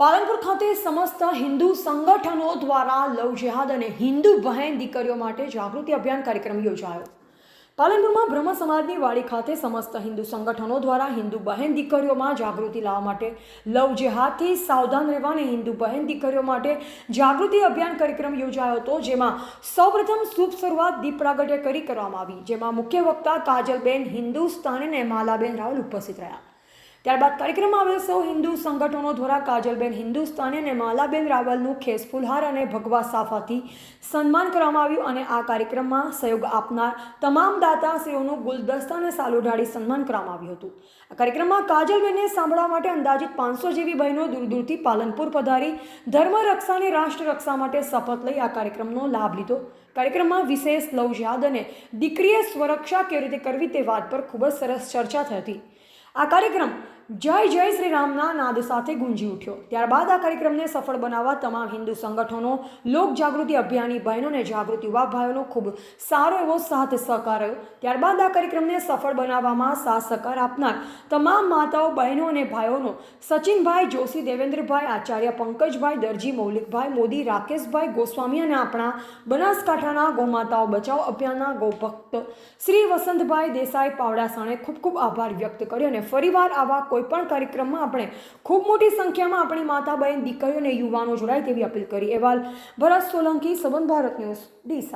પાલનપુર ખાતે સમસ્ત હિન્દુ સંગઠનો દ્વારા લવ જેહાદ અને હિન્દુ બહેન દીકરીઓ માટે જાગૃતિ અભિયાન કાર્યક્રમ યોજાયો. પાલનપુરમાં બ્રહ્મ સમાજની વાડી ખાતે સમસ્ત હિન્દુ સંગઠનો દ્વારા હિન્દુ બહેન દીકરીઓમાં જાગૃતિ લાવવા માટે લવ જેહાદથી સાવધાન રહેવા અને હિન્દુ બહેન દીકરીઓ માટે જાગૃતિ અભિયાન કાર્યક્રમ યોજાયો હતો, જેમાં સૌપ્રથમ શુભ શરૂઆત દીપ પ્રાગટ્ય કરી કરવામાં આવી, જેમાં મુખ્ય વક્તા કાજલબેન હિન્દુસ્તાન અને માલાબેન રાવલ ઉપસ્થિત રહ્યા. ત્યારબાદ કાર્યક્રમમાં આવેલ સૌ હિન્દુ સંગઠનો દ્વારા કાજલબેન હિન્દુસ્તાની અને માલાબેન રાવલનું ખેસ ફુલહાર અને ભગવા સાફાથી સન્માન કરવામાં આવ્યું અને આ કાર્યક્રમમાં સહયોગ આપનાર તમામ દાતાશ્રીઓનું ગુલદસ્તા અને સાલો ઢાળી સન્માન કરવામાં આવ્યું હતું. આ કાર્યક્રમમાં કાજલબેનને સાંભળવા માટે અંદાજિત પાંચસો જેવી બહેનો દૂર દૂરથી પાલનપુર પધારી ધર્મ રક્ષા અને રાષ્ટ્ર રક્ષા માટે શપથ લઈ આ કાર્યક્રમનો લાભ લીધો. કાર્યક્રમમાં વિશેષ લવજાદ અને દીકરીએ સ્વરક્ષા કેવી રીતે કરવી તે વાત પર ખૂબ જ સરસ ચર્ચા થઈ હતી. આ કાર્યક્રમ જય જય શ્રી રામના નાદ સાથે ગુંજી ઉઠ્યો. ત્યારબાદ આ કાર્યક્રમને સફળ બનાવવા તમામ હિન્દુ સંગઠનો, લોક જાગૃતિ અભિયાની બહેનોને જાગૃતિ યુવા ભાઈઓનો ખૂબ સારો એવો સાથ સહકાર રહ્યો ત્યારબાદ આ કાર્યક્રમને સફળ બનાવવામાં સાથ સહકાર આપનાર તમામ માતાઓ, બહેનો અને ભાઈઓનો સચિનભાઈ જોશી, દેવેન્દ્રભાઈ આચાર્ય, પંકજભાઈ દરજી, મૌલિકભાઈ મોદી, રાકેશભાઈ ગોસ્વામી અને આપણા બનાસકાંઠાના ગૌમાતાઓ બચાવ અભિયાનના ગૌભક્ત શ્રી વસંતભાઈ દેસાઈ પાવડાસાણે ખૂબ ખૂબ આભાર વ્યક્ત કર્યો અને ફરીવાર આવા કોઈ પણ કાર્યક્રમમાં આપણે ખૂબ મોટી સંખ્યામાં આપણી માતા બહેન દીકરીઓ અને યુવાનો જોડાય તેવી અપીલ કરી. અહેવાલ ભરત સોલંકી સંબંધ ભારત ન્યૂઝ, ડીસા.